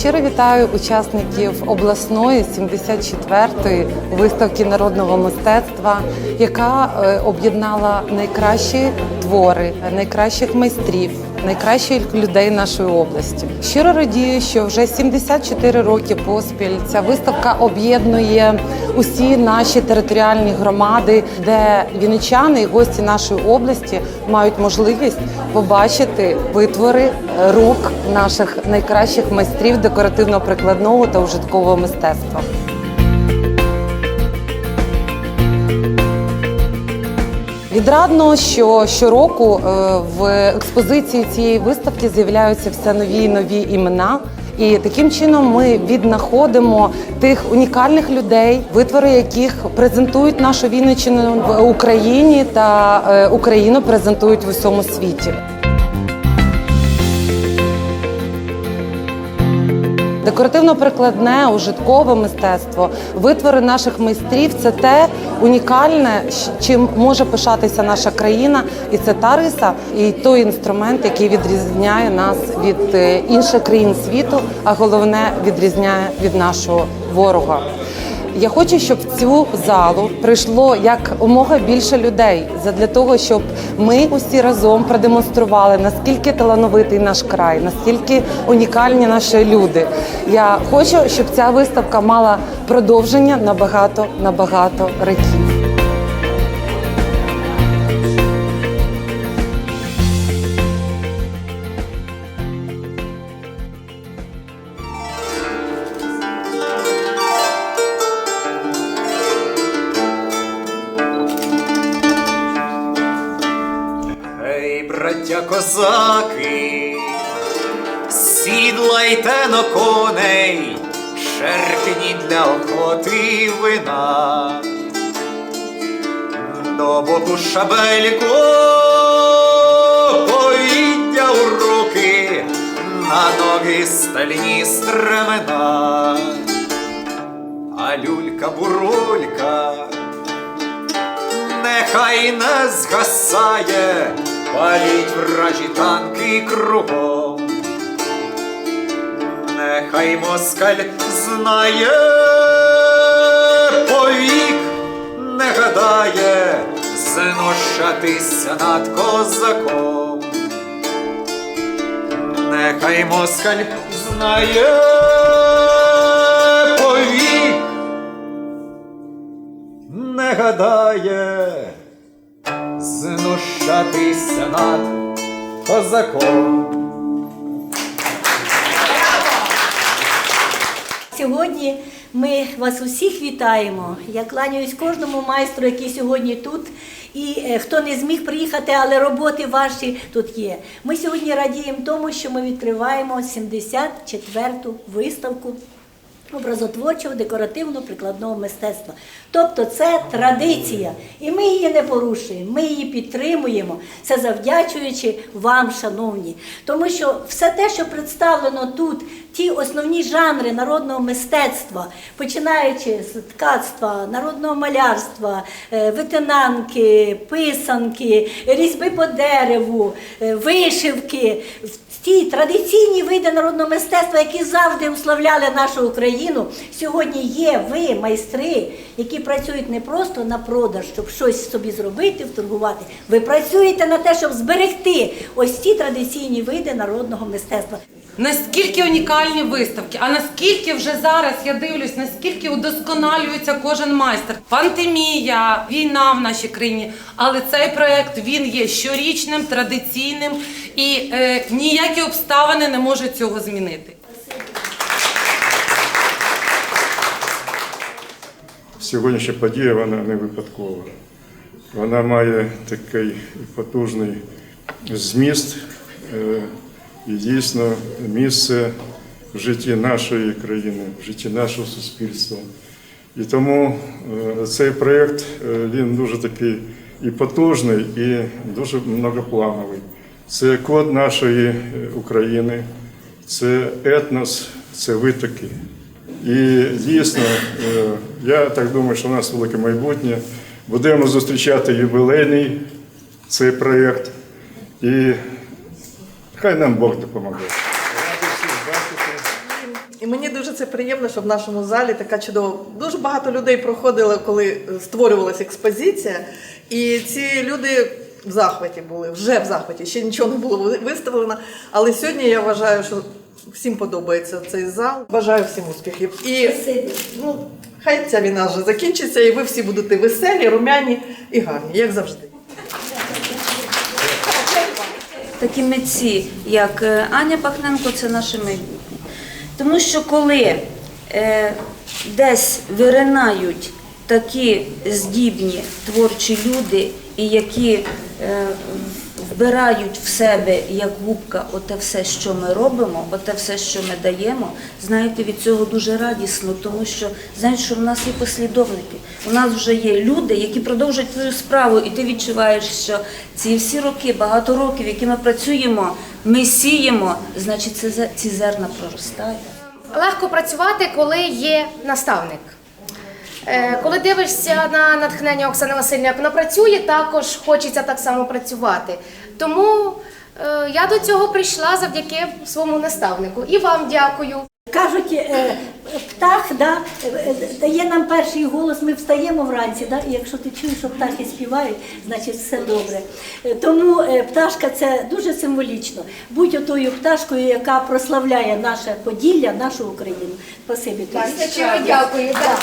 щиро вітаю учасників обласної 74-ї виставки народного мистецтва, яка е, об'єднала найкращі твори, найкращих майстрів, найкращих людей нашої області. Щиро радію, що вже 74 роки поспіль ця виставка об'єднує усі наші територіальні громади, де вінничани і гості нашої області мають можливість побачити витвори рук наших найкращих майстрів декоративно-прикладного та ужиткового мистецтва. Відрадно, що щороку е, в експозиції цієї виставки з'являються все нові і нові імена. І таким чином ми віднаходимо тих унікальних людей, витвори яких презентують нашу Вінниччину в Україні та е, Україну презентують в усьому світі. Декоративно-прикладне, ужиткове мистецтво, витвори наших майстрів це те унікальне, чим може пишатися наша країна, і це та риса, і той інструмент, який відрізняє нас від е, інших країн світу, а головне відрізняє від нашого ворога. Я хочу, щоб в цю залу прийшло як умога більше людей для того, щоб ми усі разом продемонстрували наскільки талановитий наш край, наскільки унікальні наші люди. Я хочу, щоб ця виставка мала продовження на багато на багато років. Браття козаки, сідлайте на коней, шеркні для охоти вина, до боку шабельку, повіддя у руки, на ноги стальні стремена, а люлька бурулька нехай не згасає, паліть вражі танки кругом. Нехай москаль знає, повік не гадає знущатися над козаком. Нехай москаль знає, повік не гадає знущатися над козаком. Сьогодні ми вас усіх вітаємо. Я кланяюсь кожному майстру, який сьогодні тут. І е, хто не зміг приїхати, але роботи ваші тут є. Ми сьогодні радіємо тому, що ми відкриваємо 74-ту виставку образотворчого декоративно-прикладного мистецтва. Тобто це традиція, і ми її не порушуємо, ми її підтримуємо. Це завдячуючи вам, шановні. Тому що все те, що представлено тут, ті основні жанри народного мистецтва, починаючи з ткацтва, народного малярства, е, витинанки, писанки, різьби по дереву, е, вишивки, ті традиційні види народного мистецтва, які завжди уславляли нашу Україну, сьогодні є ви, майстри, які працюють не просто на продаж, щоб щось собі зробити, вторгувати. Ви працюєте на те, щоб зберегти ось ці традиційні види народного мистецтва. Наскільки унікальні виставки, а наскільки вже зараз я дивлюсь, наскільки удосконалюється кожен майстер. Пандемія, війна в нашій країні, але цей проект він є щорічним, традиційним і е, ніякі обставини не можуть цього змінити. Сьогоднішня подія вона не випадкова. Вона має такий потужний зміст е, і дійсно місце в житті нашої країни, в житті нашого суспільства. І тому е, цей проєкт е, він дуже такий і потужний, і дуже многоплановий. Це код нашої е, України, це етнос, це витоки. І дійсно, я так думаю, що в нас велике майбутнє. Будемо зустрічати ювілейний цей проєкт. І хай нам Бог допомагає. Бачити. мені дуже це приємно, що в нашому залі така чудова. Дуже багато людей проходило, коли створювалася експозиція, і ці люди в захваті були, вже в захваті, ще нічого не було виставлено. Але сьогодні я вважаю, що всім подобається цей зал. Бажаю всім успіхів. І ну, хай ця війна вже закінчиться, і ви всі будете веселі, румяні і гарні, як завжди. Такі митці, як е, Аня Пахненко, це наші ми. Тому що коли е, десь виринають такі здібні творчі люди, і які е, вбирають в себе як губка оте все, що ми робимо, оте все, що ми даємо, знаєте, від цього дуже радісно, тому що знаєш, що в нас є послідовники. У нас вже є люди, які продовжують твою справу, і ти відчуваєш, що ці всі роки, багато років, які ми працюємо, ми сіємо, значить, це ці зерна проростають. Легко працювати, коли є наставник. Е, Коли дивишся на натхнення Оксани Васильівни, як вона працює, також хочеться так само працювати. Тому е, я до цього прийшла завдяки своєму наставнику. І вам дякую. Кажуть, е, птах да, е, дає нам перший голос, ми встаємо вранці, да, і якщо ти чуєш, що птахи співають, значить все добре. Е, Тому е, пташка це дуже символічно. Будь отою пташкою, яка прославляє наше Поділля, нашу Україну. Спасибі тобі. Щиро дякую. Так.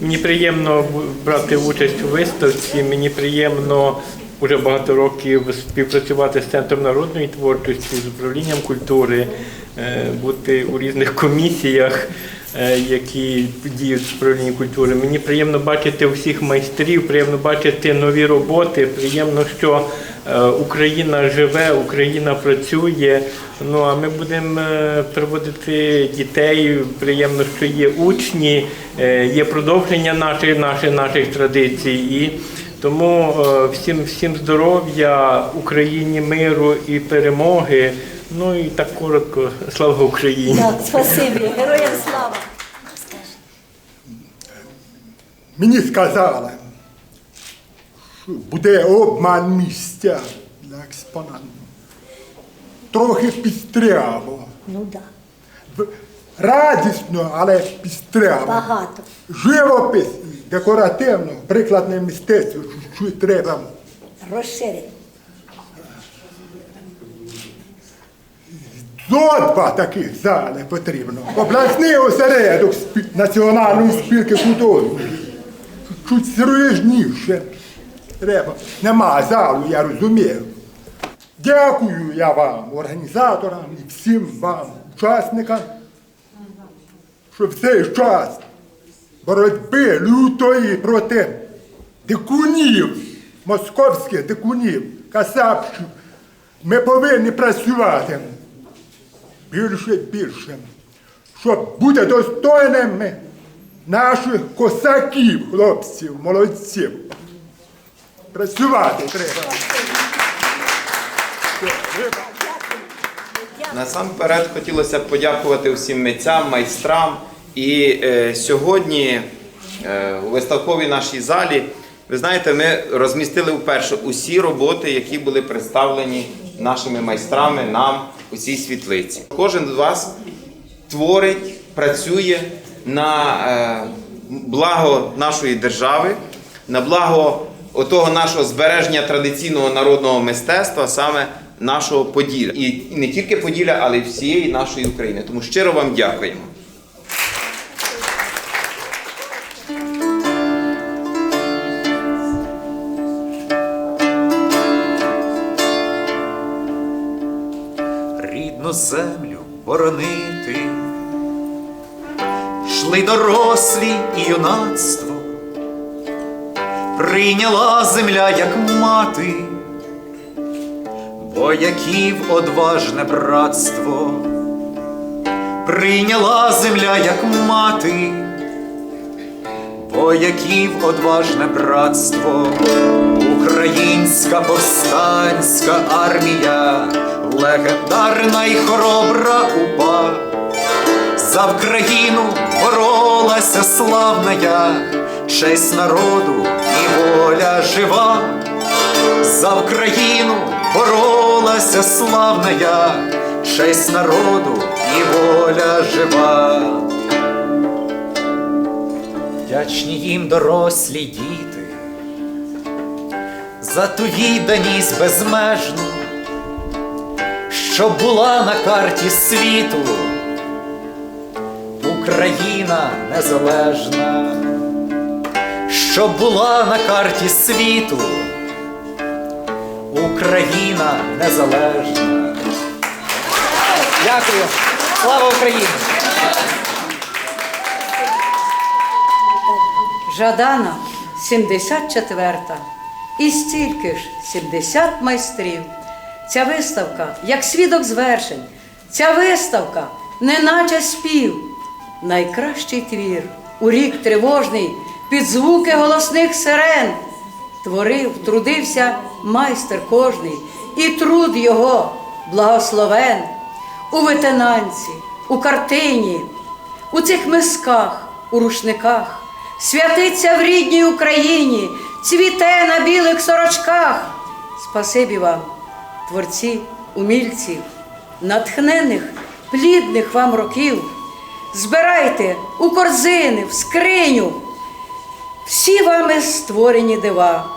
Мені приємно бу- брати участь у виставці. Мені приємно вже багато років співпрацювати з центром народної творчості, з управлінням культури, е, бути у різних комісіях, е, які діють з управління культури. Мені приємно бачити всіх майстрів, приємно бачити нові роботи. Приємно, що е, Україна живе, Україна працює. Ну а ми будемо приводити дітей. Приємно, що є учні, є продовження наших наших наших традицій. І тому е, всім всім здоров'я, Україні миру і перемоги. Ну і так коротко, слава Україні! Так, спасибі, героям слава. Мені сказали, що буде обман місця для експонату. Трохи підстрягло. Ну так, В- Радісно, але підстрягло. багато. Живопис, декоративно, прикладне мистецтво, що треба. Розширити. Зо два таких зали потрібно. Обласний осередок Національної спілки художників. Чуть серйозніше треба. Нема залу, я розумію. Дякую я вам, організаторам і всім вам, учасникам, що цей час боротьби лютої проти дикунів, московських дикунів, касапчів, ми повинні працювати більше і більше, щоб бути достойними наших косаків, хлопців, молодців. Працювати треба. Насамперед хотілося б подякувати всім митцям, майстрам. І е, сьогодні е, у виставковій нашій залі, ви знаєте, ми розмістили вперше усі роботи, які були представлені нашими майстрами нам у цій світлиці. Кожен з вас творить, працює на е, благо нашої держави, на благо отого нашого збереження традиційного народного мистецтва, саме нашого Поділля. І не тільки Поділля, але й всієї нашої України. Тому щиро вам дякуємо. рідну землю боронити. Йшли дорослі і юнацтво, прийняла земля, як мати, вояків одважне братство, прийняла земля, як мати, вояків одважне братство, українська повстанська армія, легендарна й хоробра упа. За Вкраїну боролася славна честь народу і воля жива. За Вкраїну боролася славна я, честь народу і воля жива. Вдячні їм дорослі діти, за ту відданість безмежну, що була на карті світу, Україна незалежна, що була на карті світу, Україна незалежна. Дякую. Слава Україні! Жадана 74-та. І стільки ж 70 майстрів. Ця виставка як свідок звершень. Ця виставка неначе спів. Найкращий твір у рік тривожний під звуки голосних сирен. Творив, трудився майстер кожний, і труд його благословен у ветенанці, у картині, у цих мисках, у рушниках, святиться в рідній Україні, цвіте на білих сорочках. Спасибі вам, творці, умільці, натхнених, плідних вам років. Збирайте у корзини, в скриню всі вами створені дива.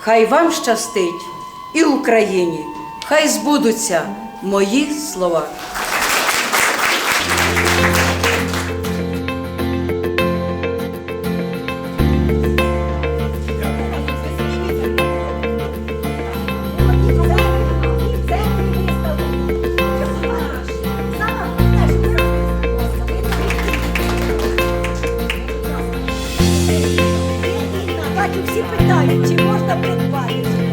Хай вам щастить і Україні, хай збудуться мої слова. всі питають, чи можна придбати.